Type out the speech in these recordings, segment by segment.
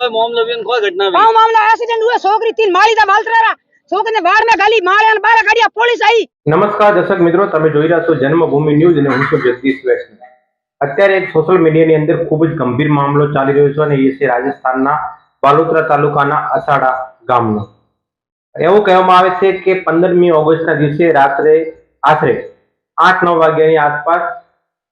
મોમલવીન કોઈ ખૂબ જ ગંભીર મામલો ચાલી રહ્યો છે અને એ છે રાજસ્થાનના બાલોતરા તાલુકાના અસાડા ગામનો. એવું કહેવામાં આવે છે કે પંદરમી ઓગસ્ટના દિવસે રાત્રે આશરે આઠ નવ વાગ્યાની આસપાસ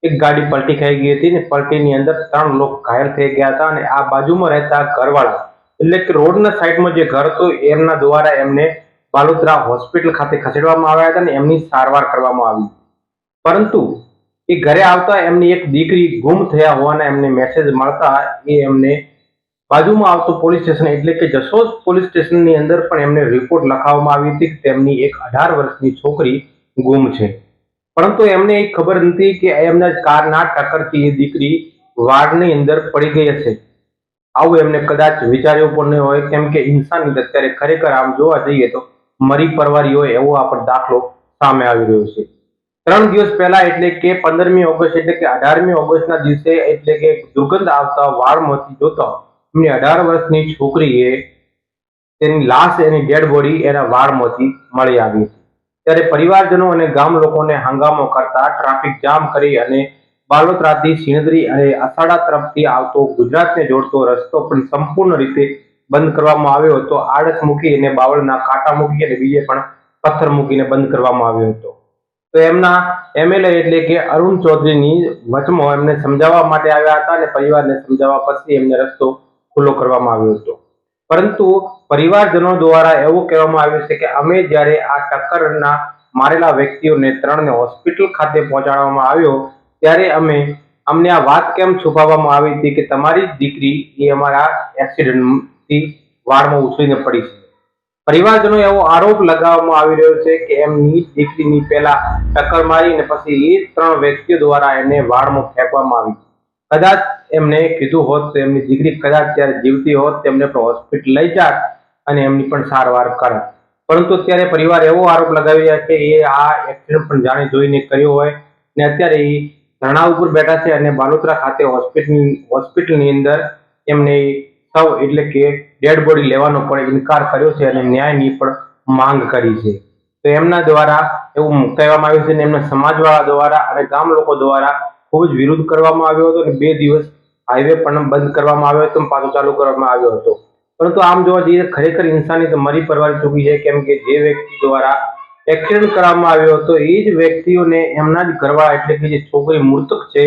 એક ગાડી પલટી ખાઈ ગઈ હતી ને પલટીની અંદર ત્રણ લોકો ઘાયલ થઈ ગયા હતા અને આ બાજુમાં રહેતા ઘરવાળા, એટલે કે રોડના સાઈડમાં જે ઘર હતું, એમના દ્વારા એમને બાલોદરા હોસ્પિટલ ખાતે ખસેડવામાં આવ્યા હતા અને એમની સારવાર કરવામાં આવી. પરંતુ એ ઘરે આવતા એમની એક દીકરી ગુમ થયા હોવાના એમને મેસેજ મળતા એ એમને બાજુમાં આવતું પોલીસ સ્ટેશન એટલે કે જસોદ પોલીસ સ્ટેશનની અંદર પણ એમને રિપોર્ટ લખાવવામાં આવી હતી કે તેમની એક અઢાર વર્ષની છોકરી ગુમ છે. પરંતુ એમને એ ખબર નથી કે એમના કારના ટક્કરથી એ દીકરી વાડની અંદર પડી ગઈ હશે. આવું એમને કદાચ વિચાર્યું પણ નહીં હોય. કેમ કે ઇન્સાનની અત્યારે ખરેખર આમ જોવા જઈએ તો મરી પરવારી હોય એવો આ દાખલો સામે આવી રહ્યો છે. ત્રણ દિવસ પહેલા એટલે કે પંદરમી ઓગસ્ટ એટલે કે અઢારમી ઓગસ્ટના દિવસે એટલે કે દુર્ગંધ આવતા વાળમાંથી જોતા એમની અઢાર વર્ષની છોકરીએ તેની લાશ એની ડેડ બોડી એના વાળમાંથી મળી આવી ત્યારે પરિવારજનો અને ગામ લોકોને હંગામો કરતા ટ્રાફિક જામ કરી અને બાલોતરાથી સિંહદરી અને અસાડા તરફથી આવતો ગુજરાતને જોડતો રસ્તો પણ સંપૂર્ણ રીતે બંધ કરવામાં આવ્યો હતો. આડસ મૂકી અને બાવળના કાંટા મૂકી અને બીજે પણ પથ્થર મૂકીને બંધ કરવામાં આવ્યો હતો. તો એમના એમએલએ એટલે કે અરુણ ચૌધરીની વચમાં એમને સમજાવવા માટે આવ્યા હતા અને પરિવારને સમજાવવા પછી એમને રસ્તો ખુલ્લો કરવામાં આવ્યો હતો. પરંતુ પરિવારજનો દ્વારા એવું કહેવામાં આવ્યું છે કે અમે જ્યારે આ ટક્કરના મારેલા વ્યક્તિઓને ત્રણને હોસ્પિટલ ખાતે પહોંચાડવામાં આવ્યો, ત્યારે અમે અમને આ વાત કેમ છુપાવવામાં આવી હતી કે તમારી દીકરી એ અમારા એક્સિડન્ટથી વાળમાં ઉછળીને પડી છે. પરિવારજનો એવો આરોપ લગાવવામાં આવી રહ્યો છે કે એમની દીકરીની પહેલા ટક્કર મારી અને પછી એ ત્રણ વ્યક્તિઓ દ્વારા એને વાળમાં ફેંકવામાં આવી કદાચ એમને કીધું હોત તો એમની દીકરી કદાચ ત્યારે જીવતી હોત, તેમને પણ હોસ્પિટલ લઈ જાત અને એમની પણ સારવાર કરત. પરંતુ અત્યારે પરિવાર એવો આરોપ લગાવી રહ્યા છે એ આ એક્સિડન્ટ પણ જાણી જોઈને કર્યો હોય ને અત્યારે એ ધરણા ઉપર બેઠા છે અને બાલોતરા ખાતે હોસ્પિટલની હોસ્પિટલની અંદર એમને સૌ એટલે કે ડેડ બોડી લેવાનો પણ ઇનકાર કર્યો છે અને ન્યાયની પણ માંગ કરી છે. તો એમના દ્વારા એવું કહેવામાં આવ્યું છે અને એમના સમાજવાળા દ્વારા અને ગામ લોકો દ્વારા ખૂબ જ વિરોધ કરવામાં આવ્યો હતો અને બે દિવસ હાઈવે પણ બંધ કરવામાં આવ્યો હતો પાછો ચાલુ કરવામાં આવ્યો હતો. પરંતુ આમ જોવા જઈએ ખરેખર ઇન્સાની તો મરી પરવારી ચૂકી છે. કેમ કે જે વ્યક્તિ દ્વારા એક્સિડન્ટ કરવામાં આવ્યો હતો, એ જ વ્યક્તિઓને એમના જ ઘરવાળા એટલે કે જે છોકરી મૃતક છે,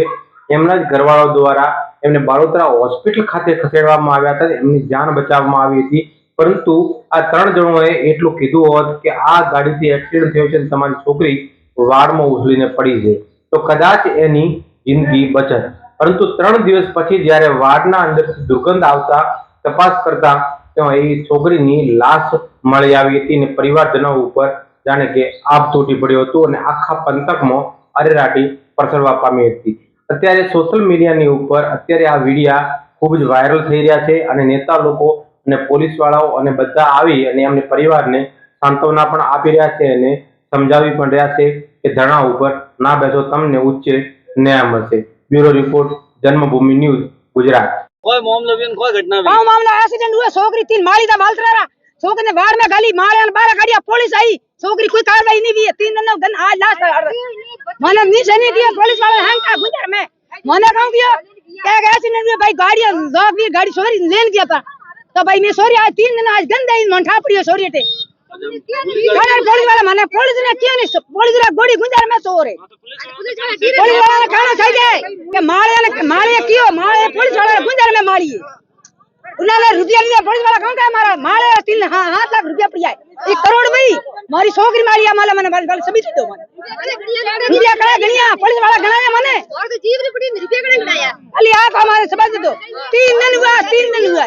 એમના જ ઘરવાળાઓ દ્વારા એમને બાળોતરા હોસ્પિટલ ખાતે ખસેડવામાં આવ્યા હતા એમની જાન બચાવવામાં આવી હતી. પરંતુ આ ત્રણ જણોએ એટલું કીધું હોત કે આ ગાડીથી એક્સિડન્ટ થયો છે તમારી છોકરી વાળમાં ઉછળીને પડી છે. તો કદાચ એની જિંદગી, બચત. પરંતુ ત્રણ દિવસ પછી જ્યારે વાડના અંદરથી દુર્ગંધ આવતા, તપાસ કરતા, તેમાં એ છોકરીની લાશ મળી આવી હતી અને પરિવારજનો ઉપર જાણે કે આપ તૂટી પડ્યો હતો અને આખા પંથકમાં અરેરાટી પ્રસરવા પામી હતી. અત્યારે સોશિયલ મીડિયાની ઉપર અત્યારે આ વિડીયા ખૂબ જ વાયરલ થઈ રહ્યા છે અને નેતા લોકો અને પોલીસ વાળાઓ અને બધા આવી અને એમને પરિવારને સાંત્વના પણ આપી રહ્યા છે અને સમજાવી પણ રહ્યા છે કે ધરણા ઉપર ના બેસો, તમને ઉચ્ચ ન્યાય મળશે. Bureau report Janmabhoomi news Gujarat. કોઈ મામલો કોઈ ઘટના કોઈ મામલો એક્સિડન્ટ હુआ છોકરી તીન મારી દા માલતરારા છોકરી ને બાર મે ગાલી મારે અને બાર ગાડિયા પોલીસ આવી છોકરી કોઈ કાર્યવાહી નહીં વી. તીન ને ગન આજ લાસ્ટ મને ની સની દિયા પોલીસવાળા હાંગ કા ગુજર મે. મને કહું ગયો કે એક્સિડન્ટ हुआ ભાઈ ગાડી લોગ વી ગાડી છોરી લેન ગયા તા. તો ભાઈ મે છોરી આજ તીન ને આજ ગન મન ઠાપડીયો છોરી ઘણા પોલીસવાળા મને પોલીસ ને કે નહીં પોલીસવાળા ગોળી ગુંજાર મે તો ઓરે પોલીસવાળા ખાના થઈ જાય. કે માળે ને માળે કયો? માળે પોલીસવાળા ગુંજાર મે માળીએ मारी उन्होंने रुपया लिया पुलिस वाला कौन का मारा मारे तीन हाँ हाथ लाख रुपया पड़ी है एक करोड़ भाई मारी छोकरी मारी माला मैंने मारी वाले सभी दो मैंने रुपया कड़ा गणिया पुलिस वाला गणाया मैंने और तो जीव ने पड़ी रुपया कड़े बनाया अली आप हमारे समझ दो तीन दिन हुआ तीन दिन हुआ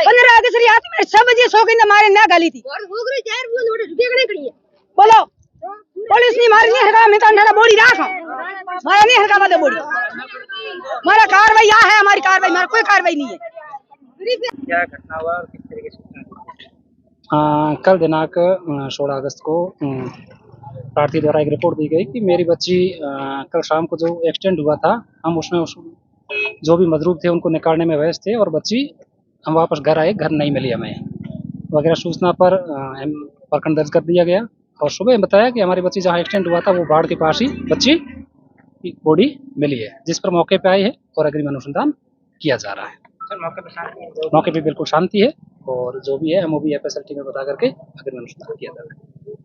पंद्रह अगस्त की रात में सब बजे छोकरी ने मारे ना गाली थी और हो गई चार वो लोड रुपया कड़े पड़ी है बोलो पुलिस ની મારી નહીં હરકા મેં તો અંધારા બોડી રાખો મારા નહીં હરકા બધે हमारा कार्रवाई यहाँ है हमारी कार्रवाई हमारा कोई कार्रवाई नहीं है। क्या घटना हुआ आ, कल दिनांक सोलह अगस्त को प्रार्थी द्वारा एक रिपोर्ट दी गई कि मेरी बच्ची आ, कल शाम को जो एक्सीडेंट हुआ था हम उसमें उस जो भी मजरूब थे उनको निकालने में व्यस्त थे और बच्ची हम वापस घर आए घर नहीं मिली हमें। वगैरह सूचना पर प्रखंड दर्ज कर दिया गया और सुबह बताया कि हमारी बच्ची जहाँ एक्सीडेंट हुआ था वो बाढ़ के पास ही बच्ची की बॉडी मिली है जिस पर मौके पर आई है और अग्रिम अनुसंधान किया जा रहा है। सर मौके पर शांति मौके पे बिल्कुल शांति है और जो भी है एमओबी एफ़ टीम में बता करके अग्रिम अनुसंधान किया जा रहा है।